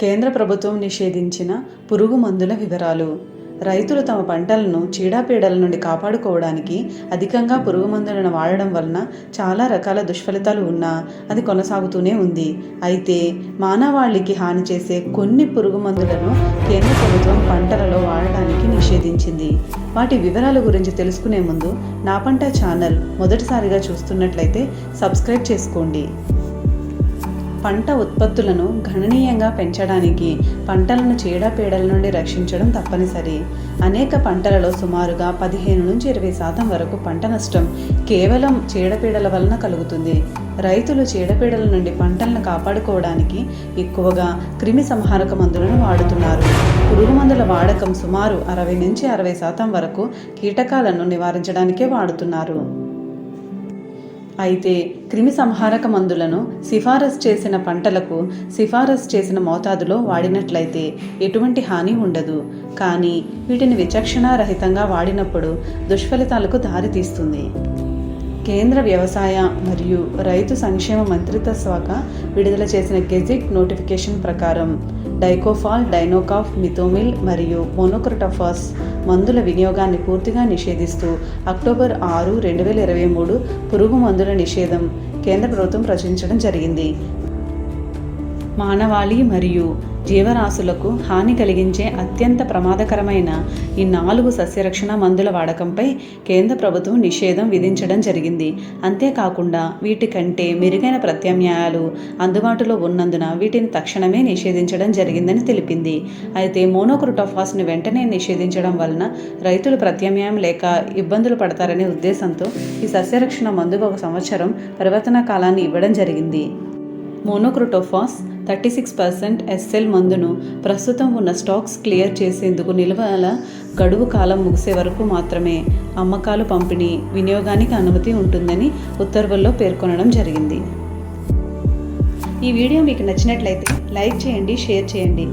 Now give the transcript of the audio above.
కేంద్ర ప్రభుత్వం నిషేధించిన పురుగు మందుల వివరాలు. రైతులు తమ పంటలను చీడపీడల నుండి కాపాడుకోవడానికి అధికంగా పురుగు మందులను వాడడం వలన చాలా రకాల దుష్ఫలితాలు ఉన్నా అది కొనసాగుతూనే ఉంది. అయితే మానవాళికి హాని చేసే కొన్ని పురుగు మందులను కేంద్ర ప్రభుత్వం పంటలలో వాడడానికి నిషేధించింది. వాటి వివరాల గురించి తెలుసుకునే ముందు నా పంట ఛానల్ మొదటిసారిగా చూస్తున్నట్లయితే సబ్స్క్రైబ్ చేసుకోండి. పంట ఉత్పత్తులను గణనీయంగా పెంచడానికి పంటలను చీడపీడల నుండి రక్షించడం తప్పనిసరి. అనేక పంటలలో సుమారుగా పదిహేను నుంచి ఇరవై శాతం వరకు పంట నష్టం కేవలం చీడపీడల వలన కలుగుతుంది. రైతులు చీడపీడల నుండి పంటలను కాపాడుకోవడానికి ఎక్కువగా క్రిమి సంహారక మందులను వాడుతున్నారు. పురుగు మందుల వాడకం సుమారు అరవై నుంచి అరవై శాతం వరకు కీటకాలను నివారించడానికే వాడుతున్నారు. అయితే క్రిమి సంహారక మందులను సిఫారసు చేసిన పంటలకు సిఫారసు చేసిన మోతాదులో వాడినట్లయితే ఎటువంటి హాని ఉండదు. కానీ వీటిని విచక్షణారహితంగా వాడినప్పుడు దుష్ఫలితాలకు దారితీస్తుంది కేంద్ర వ్యవసాయ మరియు రైతు సంక్షేమ మంత్రిత్వ శాఖ విడుదల చేసిన గెజిట్ నోటిఫికేషన్ ప్రకారం డైకోఫాల్ డైనోకాఫ్ మిథోమిల్ మరియు మోనోక్రటఫాస్ మందుల వినియోగాన్ని పూర్తిగా నిషేధిస్తూ అక్టోబర్ ఆరు రెండు వేల ఇరవై మూడు పురుగు మందుల నిషేధం కేంద్ర ప్రభుత్వం ప్రచురించడం జరిగింది. మానవాళి మరియు జీవరాశులకు హాని కలిగించే అత్యంత ప్రమాదకరమైన ఈ నాలుగు సస్యరక్షణ మందుల వాడకంపై కేంద్ర ప్రభుత్వం నిషేధం విధించడం జరిగింది. అంతేకాకుండా వీటికంటే మెరుగైన ప్రత్యామ్నాయాలు అందుబాటులో ఉన్నందున వీటిని తక్షణమే నిషేధించడం జరిగిందని తెలిపింది. అయితే మోనోక్రోటోఫాస్ను వెంటనే నిషేధించడం వలన రైతులు ప్రత్యామ్నాయం లేక ఇబ్బందులు పడతారనే ఉద్దేశంతో ఈ సస్యరక్షణ మందుకు ఒక సంవత్సరం పరివర్తన కాలాన్ని ఇవ్వడం జరిగింది. Monocrotophos thirty six percent SL మందును ప్రస్తుతం ఉన్న స్టాక్స్ క్లియర్ చేసేందుకు నిల్వల గడువు కాలం ముగిసే వరకు మాత్రమే అమ్మకాలు పంపిణీ వినియోగానికి అనుమతి ఉంటుందని ఉత్తర్వుల్లో పేర్కొనడం జరిగింది. ఈ వీడియో మీకు నచ్చినట్లయితే లైక్ చేయండి షేర్ చేయండి.